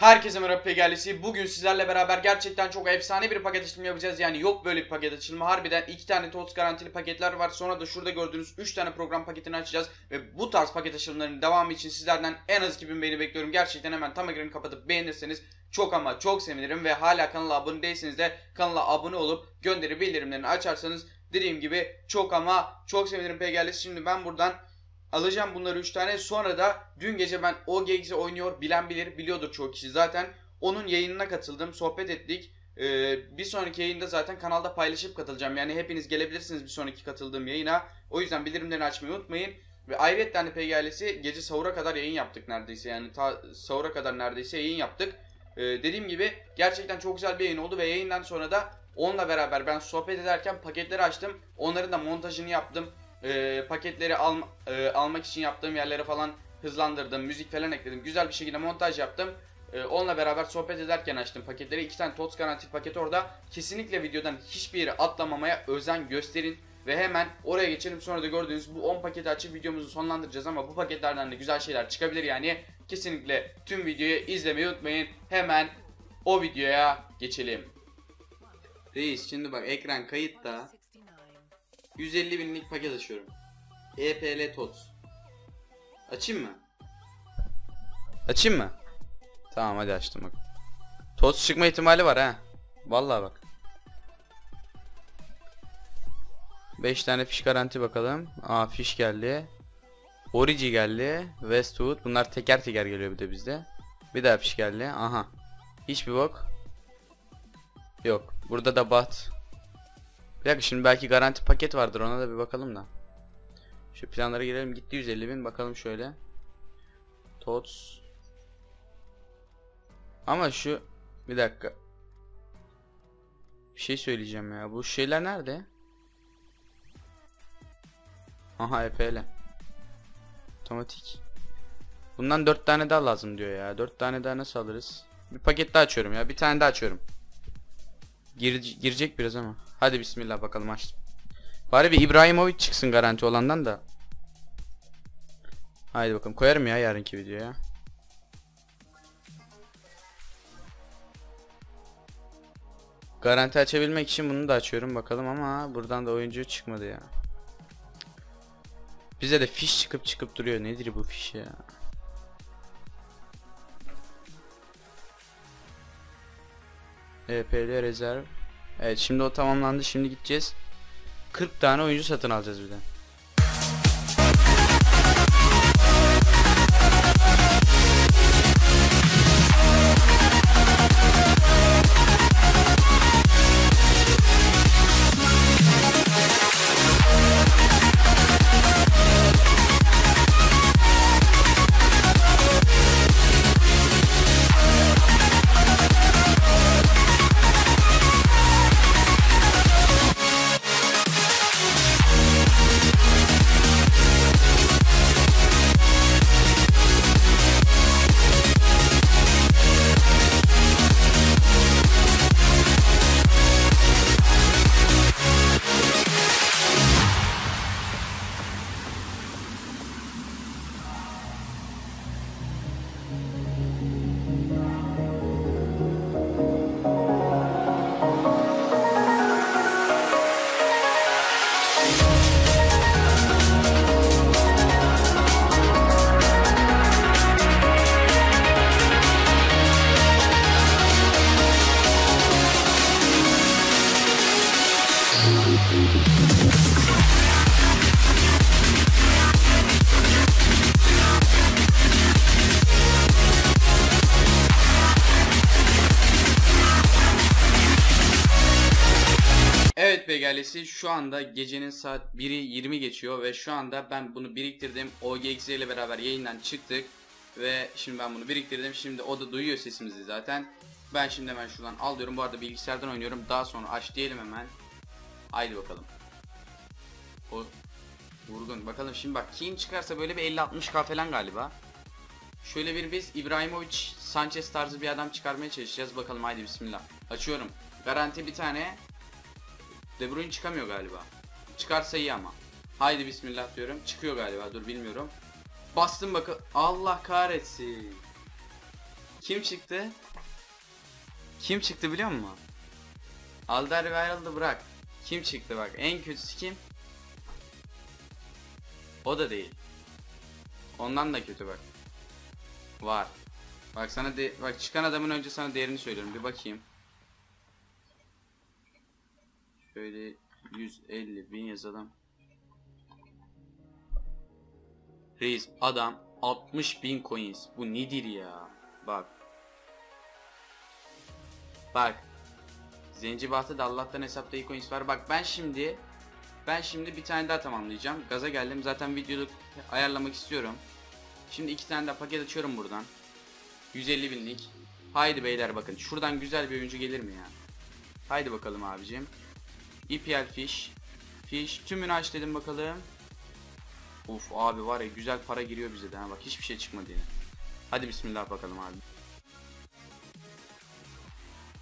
Herkese merhaba Pegalisi. Bugün sizlerle beraber gerçekten çok efsane bir paket açılımı yapacağız. Yani yok böyle bir paket açılımı. Harbiden iki tane TOTS garantili paketler var. Sonra da şurada gördüğünüz 3 tane program paketini açacağız. Ve bu tarz paket açılımlarının devamı için sizlerden en az 2000 beğeni bekliyorum. Gerçekten hemen tam ekranı kapatıp beğenirseniz çok ama çok sevinirim. Ve hala kanala abone değilseniz de kanala abone olup gönderi bildirimlerini açarsanız dediğim gibi çok ama çok sevinirim Pegalisi. Şimdi ben buradan Alacağım bunları 3 tane. Sonra da dün gece ben OGX'i oynuyor bilen bilir biliyordur çoğu kişi zaten. Onun yayınına katıldım. Sohbet ettik. Ee, bir sonraki yayında zaten kanalda paylaşıp katılacağım. Yani hepiniz gelebilirsiniz bir sonraki katıldığım yayına. O yüzden bildirimlerini açmayı unutmayın. Ve ayrıca hani PG ailesi gece sahura kadar yayın yaptık neredeyse. Yani ta sahura kadar neredeyse yayın yaptık. Ee, dediğim gibi gerçekten çok güzel bir yayın oldu ve yayından sonra da onunla beraber ben sohbet ederken paketleri açtım. Onların da montajını yaptım e, paketleri al, e, almak için yaptığım yerlere falan hızlandırdım. Müzik falan ekledim. Güzel bir şekilde montaj yaptım. E, onunla beraber sohbet ederken açtım paketleri. iki tane TOTS garanti paket orada. Kesinlikle videodan hiçbir yeri atlamamaya özen gösterin. Ve hemen oraya geçelim. Sonra da gördüğünüz bu 10 paketi açıp videomuzu sonlandıracağız ama bu paketlerden de güzel şeyler çıkabilir yani. Kesinlikle tüm videoyu izlemeyi unutmayın. Hemen o videoya geçelim. Reis şimdi bak ekran kayıtta. 150 binlik paket açıyorum. EPL TOTS. Açayım mı? Açayım mı? Tamam hadi açtım bak. TOTS çıkma ihtimali var ha. Vallahi bak. 5 tane fiş garanti bakalım. Aa fiş geldi. Origi geldi. Westwood. Bunlar teker teker geliyor bir de bizde. Bir daha fiş geldi. Aha. Hiçbir bok. Yok. Burada da bat. Bir dakika şimdi belki garanti paket vardır ona da bir bakalım da. Şu planlara girelim gitti 150 bin bakalım şöyle. Tots. Ama şu bir dakika. Bir şey söyleyeceğim ya. Bu şeyler nerede? Aha EPL. Otomatik. Bundan 4 tane daha lazım diyor ya. 4 tane daha nasıl alırız? Bir paket daha açıyorum ya. Bir tane daha açıyorum. Gir, girecek biraz ama. Hadi bismillah bakalım açtım. Bari bir İbrahimovic çıksın garanti olandan da. Haydi bakalım koyarım ya yarınki videoya. Garanti açabilmek için bunu da açıyorum bakalım ama buradan da oyuncu çıkmadı ya. Bize de fiş çıkıp çıkıp duruyor. Nedir bu fiş ya? EPL rezerv. Evet şimdi o tamamlandı. Şimdi gideceğiz. 40 tane oyuncu satın alacağız bir de. Evet Begalesi şu anda gecenin saat 1'i 20 geçiyor ve şu anda ben bunu biriktirdim. OGX ile beraber yayından çıktık ve şimdi ben bunu biriktirdim. Şimdi o da duyuyor sesimizi zaten. Ben şimdi hemen şuradan alıyorum. Bu arada bilgisayardan oynuyorum. Daha sonra aç diyelim hemen. Haydi bakalım. O vurgun. Bakalım şimdi bak kim çıkarsa böyle bir 50-60k falan galiba. Şöyle bir biz İbrahimovic Sanchez tarzı bir adam çıkarmaya çalışacağız. Bakalım haydi bismillah. Açıyorum. Garanti bir tane. De Bruyne çıkamıyor galiba. Çıkarsa iyi ama. Haydi bismillah diyorum. Çıkıyor galiba dur bilmiyorum. Bastım bakın. Allah kahretsin. Kim çıktı? Kim çıktı biliyor musun? Alder ayrıldı bırak. Kim çıktı bak en kötüsü kim? O da değil. Ondan da kötü bak. Var. Bak sana de bak çıkan adamın önce sana değerini söylüyorum. Bir bakayım. Şöyle 150 bin yazalım. Reis adam 60 bin coins. Bu nedir ya? Bak. Bak. Zenci da Allah'tan hesapta iyi coins var. Bak ben şimdi ben şimdi bir tane daha tamamlayacağım. Gaza geldim. Zaten videoyu ayarlamak istiyorum. Şimdi iki tane daha paket açıyorum buradan. 150 binlik. Haydi beyler bakın. Şuradan güzel bir oyuncu gelir mi ya? Haydi bakalım abicim. EPL Fish. Fish. Tümünü aç dedim bakalım. Uf abi var ya güzel para giriyor bize de ha. Bak hiçbir şey çıkmadı yine. Hadi bismillah bakalım abi.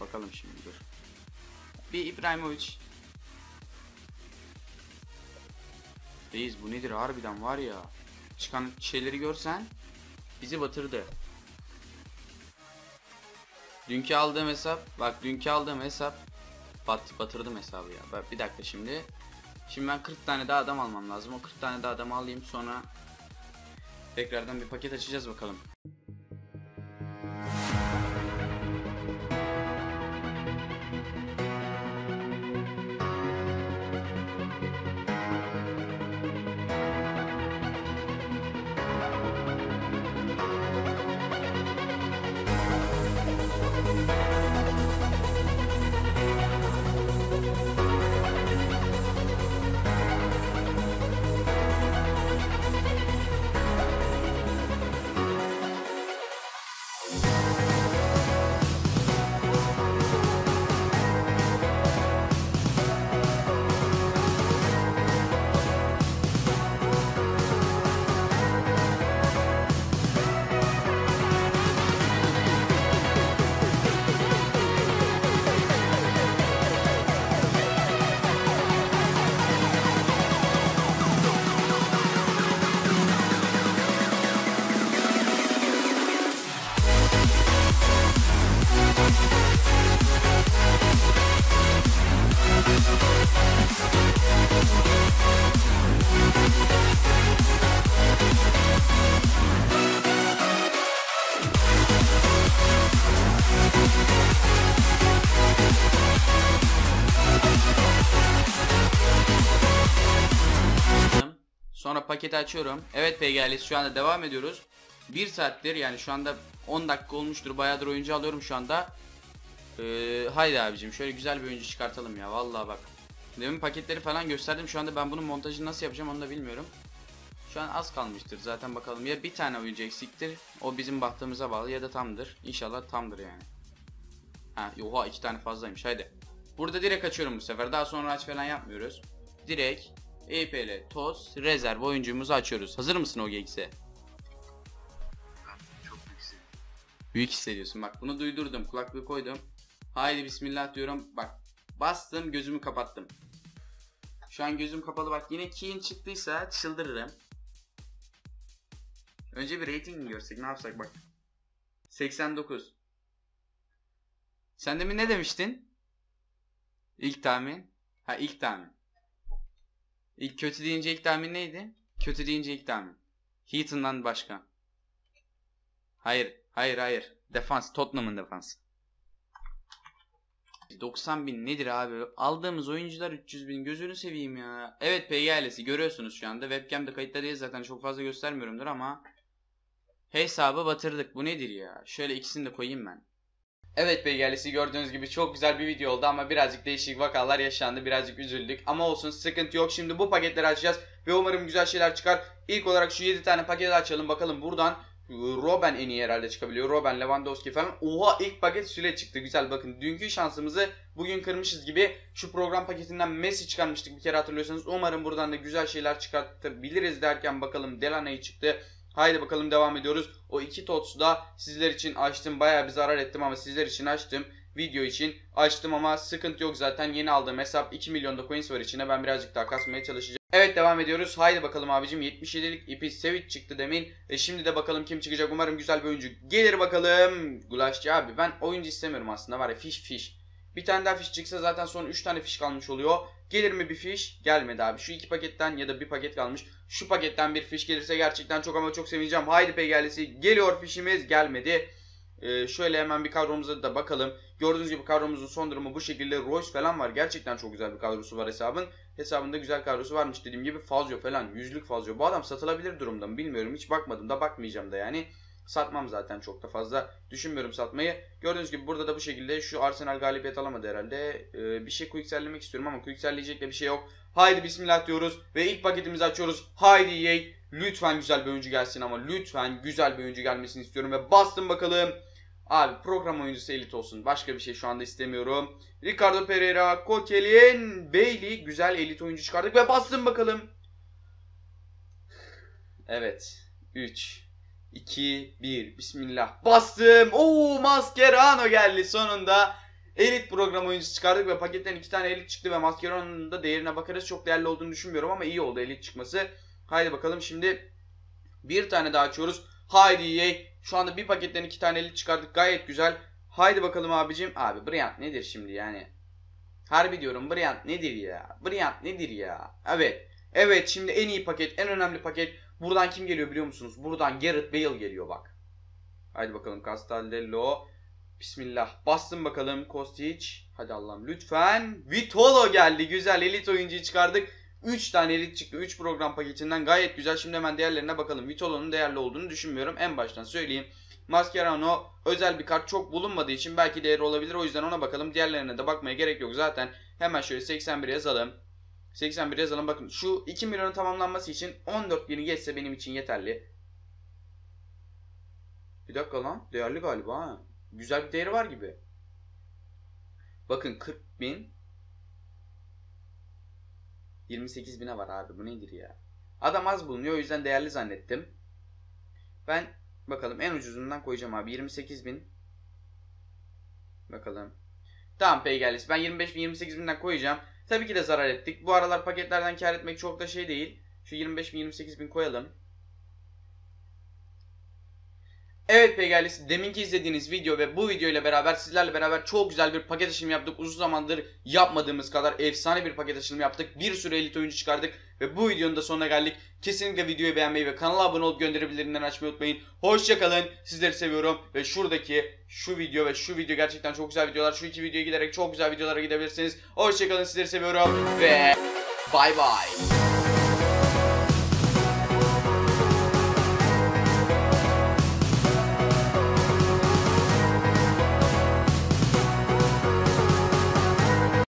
Bakalım şimdi dur. Bir İbrahimovic. Reis bu nedir harbiden var ya. Çıkan şeyleri görsen bizi batırdı. Dünkü aldığım hesap, bak dünkü aldığım hesap bat, batırdım hesabı ya. Bak bir dakika şimdi. Şimdi ben 40 tane daha adam almam lazım. O 40 tane daha adam alayım sonra tekrardan bir paket açacağız bakalım. Paketi açıyorum. Evet PGL'si şu anda devam ediyoruz. 1 saattir yani şu anda 10 dakika olmuştur. Bayağıdır oyuncu alıyorum şu anda. Ee, haydi abicim şöyle güzel bir oyuncu çıkartalım ya. Vallahi bak. Demin paketleri falan gösterdim. Şu anda ben bunun montajını nasıl yapacağım onu da bilmiyorum. Şu an az kalmıştır. Zaten bakalım ya bir tane oyuncu eksiktir. O bizim bahtımıza bağlı ya da tamdır. İnşallah tamdır yani. Ha, oha iki tane fazlaymış. Haydi. Burada direkt açıyorum bu sefer. Daha sonra aç falan yapmıyoruz. Direkt EPL, TOS, rezerv oyuncumuzu açıyoruz. Hazır mısın o GX'e? Çok büyük hissediyorum. Büyük hissediyorsun. Bak bunu duydurdum. Kulaklığı koydum. Haydi bismillah diyorum. Bak bastım gözümü kapattım. Şu an gözüm kapalı bak yine Keen çıktıysa çıldırırım. Önce bir rating görsek ne yapsak bak. 89. Sen demin ne demiştin? İlk tahmin. Ha ilk tahmin. İlk kötü deyince ilk tahmin neydi? Kötü deyince ilk tahmin. Heaton'dan başka. Hayır, hayır, hayır. Defans, Tottenham'ın defansı. 90 bin nedir abi? Aldığımız oyuncular 300 bin. Gözünü seveyim ya. Evet PG ailesi görüyorsunuz şu anda. Webcam'de kayıtta değil zaten çok fazla göstermiyorumdur ama hesabı batırdık. Bu nedir ya? Şöyle ikisini de koyayım ben. Evet BGL'si gördüğünüz gibi çok güzel bir video oldu ama birazcık değişik vakalar yaşandı. Birazcık üzüldük ama olsun sıkıntı yok. Şimdi bu paketleri açacağız ve umarım güzel şeyler çıkar. İlk olarak şu 7 tane paketi açalım bakalım buradan. Robben en iyi herhalde çıkabiliyor. Robben, Lewandowski falan. Oha ilk paket süre çıktı. Güzel bakın. Dünkü şansımızı bugün kırmışız gibi. Şu program paketinden Messi çıkarmıştık bir kere hatırlıyorsanız. Umarım buradan da güzel şeyler çıkartabiliriz derken bakalım Delaney çıktı. Haydi bakalım devam ediyoruz. O iki TOTS'u da sizler için açtım. Bayağı bir zarar ettim ama sizler için açtım. Video için açtım ama sıkıntı yok zaten. Yeni aldığım hesap 2 milyonda coins var içine. Ben birazcık daha kasmaya çalışacağım. Evet devam ediyoruz. Haydi bakalım abicim 77'lik ipi Sevic çıktı demin. E şimdi de bakalım kim çıkacak. Umarım güzel bir oyuncu gelir bakalım. Gulaşçı abi ben oyuncu istemiyorum aslında var ya fiş fiş. Bir tane daha fiş çıksa zaten son 3 tane fiş kalmış oluyor. Gelir mi bir fiş? Gelmedi abi. Şu iki paketten ya da bir paket kalmış. Şu paketten bir fiş gelirse gerçekten çok ama çok sevineceğim. Haydi PGL'si geliyor fişimiz gelmedi. Ee, şöyle hemen bir kadromuza da bakalım. Gördüğünüz gibi kadromuzun son durumu bu şekilde. Royce falan var. Gerçekten çok güzel bir kadrosu var hesabın. Hesabında güzel kadrosu varmış dediğim gibi. Fazio falan. Yüzlük Fazio. Bu adam satılabilir durumda mı bilmiyorum. Hiç bakmadım da bakmayacağım da yani. Satmam zaten çok da fazla. Düşünmüyorum satmayı. Gördüğünüz gibi burada da bu şekilde şu Arsenal galibiyet alamadı herhalde. Ee, bir şey quicksellemek istiyorum ama quickselleyecek de bir şey yok. Haydi bismillah diyoruz ve ilk paketimizi açıyoruz. Haydi EA. Lütfen güzel bir oyuncu gelsin ama lütfen güzel bir oyuncu gelmesini istiyorum ve bastım bakalım. Abi program oyuncusu elit olsun. Başka bir şey şu anda istemiyorum. Ricardo Pereira, Kokelin, Bailey güzel elit oyuncu çıkardık ve bastım bakalım. Evet. 3 2 1 Bismillah. Bastım. Oo Mascherano geldi sonunda. Elit program oyuncusu çıkardık ve paketten iki tane elit çıktı ve Mascherano'nun da değerine bakarız. Çok değerli olduğunu düşünmüyorum ama iyi oldu elit çıkması. Haydi bakalım şimdi bir tane daha açıyoruz. Haydi EA. Şu anda bir paketten iki tane elit çıkardık. Gayet güzel. Haydi bakalım abicim. Abi Bryant nedir şimdi yani? Harbi diyorum Bryant nedir ya? Bryant nedir ya? Evet. Evet şimdi en iyi paket, en önemli paket. Buradan kim geliyor biliyor musunuz? Buradan Gareth Bale geliyor bak. Haydi bakalım Castaldello. Bismillah. Bastım bakalım Kostic. Hadi Allah'ım lütfen. Vitolo geldi. Güzel elit oyuncuyu çıkardık. 3 tane elit çıktı. 3 program paketinden gayet güzel. Şimdi hemen diğerlerine bakalım. Vitolo'nun değerli olduğunu düşünmüyorum. En baştan söyleyeyim. Mascherano özel bir kart çok bulunmadığı için belki değeri olabilir. O yüzden ona bakalım. Diğerlerine de bakmaya gerek yok. Zaten hemen şöyle 81 yazalım. 81 yazalım. Bakın şu 2 milyonun tamamlanması için 14 bini geçse benim için yeterli. Bir dakika lan. Değerli galiba ha. Güzel bir değeri var gibi. Bakın 40 bin 28 bine var abi. Bu nedir ya? Adam az bulunuyor. O yüzden değerli zannettim. Ben bakalım en ucuzundan koyacağım abi. 28 bin. Bakalım. Tamam peygerlisi. Ben 25 bin 28 binden koyacağım. Tabii ki de zarar ettik. Bu aralar paketlerden kar etmek çok da şey değil. Şu 25 bin 28 bin koyalım. Evet peygerlisi deminki izlediğiniz video ve bu video ile beraber sizlerle beraber çok güzel bir paket açılımı yaptık. Uzun zamandır yapmadığımız kadar efsane bir paket açılımı yaptık. Bir sürü elit oyuncu çıkardık ve bu videonun da sonuna geldik. Kesinlikle videoyu beğenmeyi ve kanala abone olup gönderi bildirimlerini açmayı unutmayın. Hoşçakalın. Sizleri seviyorum ve şuradaki şu video ve şu video gerçekten çok güzel videolar. Şu iki videoya giderek çok güzel videolara gidebilirsiniz. Hoşçakalın. Sizleri seviyorum ve bay bay.